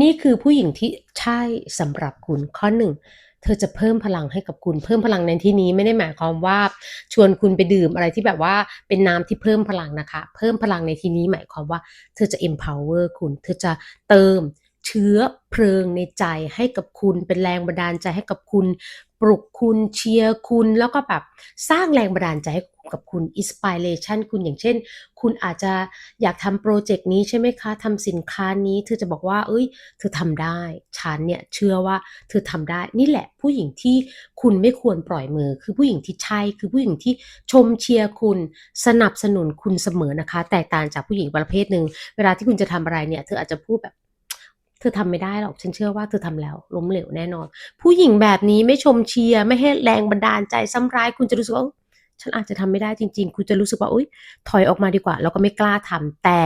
นี่คือผู้หญิงที่ใช่สำหรับคุณข้อหนึ่งเธอจะเพิ่มพลังให้กับคุณเพิ่มพลังในที่นี้ไม่ได้หมายความว่า ชวนคุณไปดื่มอะไรที่แบบว่าเป็นน้ำที่เพิ่มพลังนะคะ เพิ่มพลังในที่นี้หมายความว่า เธอจะ empower คุณ เธอจะเติม เชื้อเพลิงในใจให้กับคุณ เป็นแรงบันดาลใจให้กับคุณ ปลุกคุณเชียร์คุณ แล้วก็แบบสร้างแรงบันดาลใจให้กับคุณ inspiration คุณอย่างเช่น คุณอาจจะอยากทำโปรเจกต์นี้ใช่ไหมคะทำสินค้านี้เธอจะบอกว่า เอ้ย เธอทำได้ ฉันเนี่ยเชื่อว่าเธอทำได้ นี่แหละผู้หญิงที่คุณไม่ควรปล่อยมือ คือผู้หญิงที่ใช่ คือผู้หญิงที่ชมเชียร์คุณ สนับสนุนคุณเสมอนะคะ แตกต่างจากผู้หญิงประเภทหนึ่ง เวลาที่คุณจะทำอะไรเนี่ย เธออาจจะพูดแบบ เธอทำไม่ได้หรอก ฉันเชื่อว่าเธอทำแล้ว ล้มเหลวแน่นอน ผู้หญิงแบบนี้ไม่ชมเชียร์ไม่ให้แรงบันดาลใจซ้ำร้ายคุณจะรู้สึกว่า ฉันอาจจะทำไม่ได้จริง ๆ คุณจะรู้สึกว่าอุ๊ยถอยออกมาดีกว่าแล้วก็ไม่กล้าทำแต่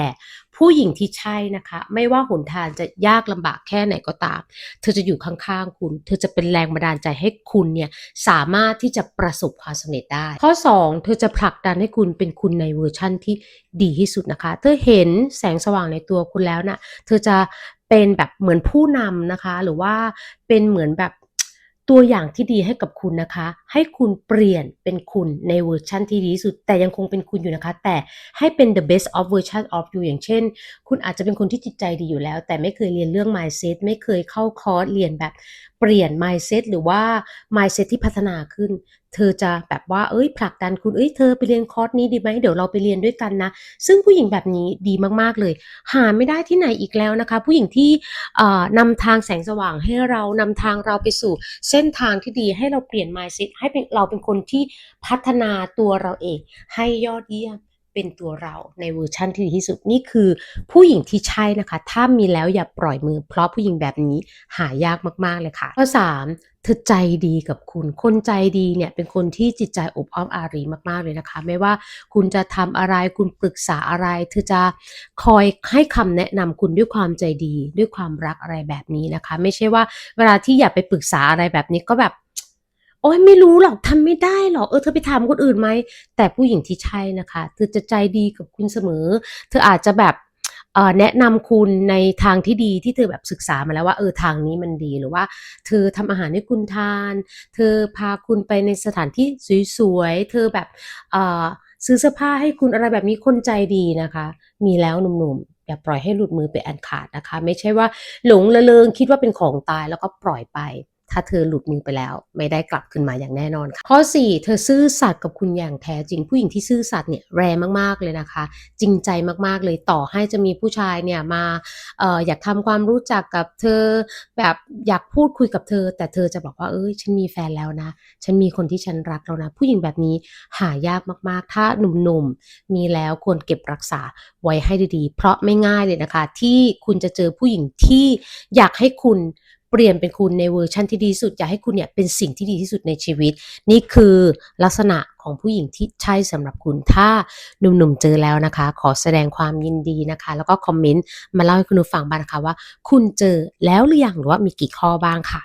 ผู้หญิงที่ใช่นะคะ ไม่ว่าหนทางจะยากลำบากแค่ไหนก็ตาม เธอจะอยู่ข้างๆคุณ เธอจะเป็นแรงบันดาลใจให้คุณเนี่ยสามารถที่จะประสบความสำเร็จได้ ข้อ 2 เธอจะผลักดันให้คุณเป็นคุณในเวอร์ชั่นที่ดีที่สุดนะคะ เธอเห็นแสงสว่างในตัวคุณแล้วน่ะเธอจะเป็นแบบเหมือนผู้นำนะคะ หรือว่าเป็นเหมือนแบบ ตัวอย่างที่ดีให้กับคุณนะคะ ให้คุณเปลี่ยนเป็นคุณในเวอร์ชันที่ดีที่สุด แต่ยังคงเป็นคุณอยู่นะคะ แต่ให้เป็น the best of version of you อย่างเช่น คุณอาจจะเป็นคนที่จิตใจดีอยู่แล้ว แต่ไม่เคยเรียนเรื่อง mindset ไม่เคยเข้าคอร์สเรียนแบบ เปลี่ยน mindset หรือว่า mindset ที่พัฒนาขึ้น เธอจะแบบว่าเอ้ยผลักดันคุณเอ้ยเธอไปเรียนคอร์สนี้ดีไหมเดี๋ยวเราไปเรียนด้วยกันนะ ซึ่งผู้หญิงแบบนี้ดีมากๆเลย หาไม่ได้ที่ไหนอีกแล้วนะคะ ผู้หญิงที่เอ่อนำทางแสงสว่างให้เรานำทางเราไปสู่ เส้นทางที่ดีให้เราเปลี่ยน mindset ให้เเราเป็นคนที่พัฒนาตัวเราเองให้ยอดเยี่ยม เป็นตัวเราในเวอร์ชั่นที่ดีที่สุดนี่คือผู้หญิงที่ใช่นะคะ ถ้ามีแล้วอย่าปล่อยมือ เพราะผู้หญิงแบบนี้หายากมากๆเลยค่ะข้อสามเธอใจดีกับคุณ คนใจดีเนี่ยเป็นคนที่จิตใจอบอ้อมอารีมากๆเลยนะคะ ไม่ว่าคุณจะทำอะไรคุณปรึกษาอะไร เธอจะคอยให้คำแนะนำคุณด้วยความใจดี ด้วยความรักอะไรแบบนี้นะคะ ไม่ใช่ว่าเวลาที่อยากไปปรึกษาอะไรแบบนี้ก็แบบ โอ๊ยไม่รู้หรอกทำไม่ได้หรอกเออเธอไปถามคนอื่นไหมแต่ผู้หญิงที่ใช่นะคะเธอจะใจดีกับคุณเสมอ เธออาจจะแบบแนะนำคุณในทางที่ดีที่เธอแบบศึกษามาแล้วว่าเออทางนี้มันดีหรือว่า เธอทำอาหารให้คุณทาน เธอพาคุณไปในสถานที่สวยๆเธอแบบซื้อเสื้อผ้าให้คุณอะไรแบบนี้คนใจดีนะคะ มีแล้วหนุ่มๆอย่าปล่อยให้หลุดมือไปอันขาดนะคะ ไม่ใช่ว่าหลงระเริงคิดว่าเป็นของตายแล้วก็ปล่อยไป ถ้าเธอหลุดมือไปแล้ว ไม่ได้กลับขึ้นมาอย่างแน่นอนค่ะข้อ 4 เธอซื่อสัตย์กับคุณอย่างแท้จริง ผู้หญิงที่ซื่อสัตย์เนี่ยแรงมากๆเลยนะคะ จริงใจมากๆเลยต่อให้จะมีผู้ชายเนี่ยมาอออยากทำความรู้จักกับเธอ แบบอยากพูดคุยกับเธอ แต่เธอจะบอกว่าเอ้ยฉันมีแฟนแล้วนะ ฉันมีคนที่ฉันรักแล้วนะ ผู้หญิงแบบนี้หายากมากๆ ถ้าหนุ่มๆมีแล้วควรเก็บรักษาไว้ให้ดีๆ เพราะไม่ง่ายเลยนะคะ ที่คุณจะเจอผู้หญิงที่อยากให้คุณ เปลี่ยนเป็นคุณในเวอร์ชันที่ดีสุดอยากให้คุณเนี่ยเป็นสิ่งที่ดีที่สุดในชีวิต นี่คือลักษณะของผู้หญิงที่ใช่สำหรับคุณถ้าหนุ่มๆเจอแล้วนะคะ ขอแสดงความยินดีนะคะ แล้วก็คอมเมนต์มาเล่าให้คุณฟังบ้างนะคะว่า คุณเจอแล้วหรือยังหรือว่ามีกี่ข้อบ้างค่ะ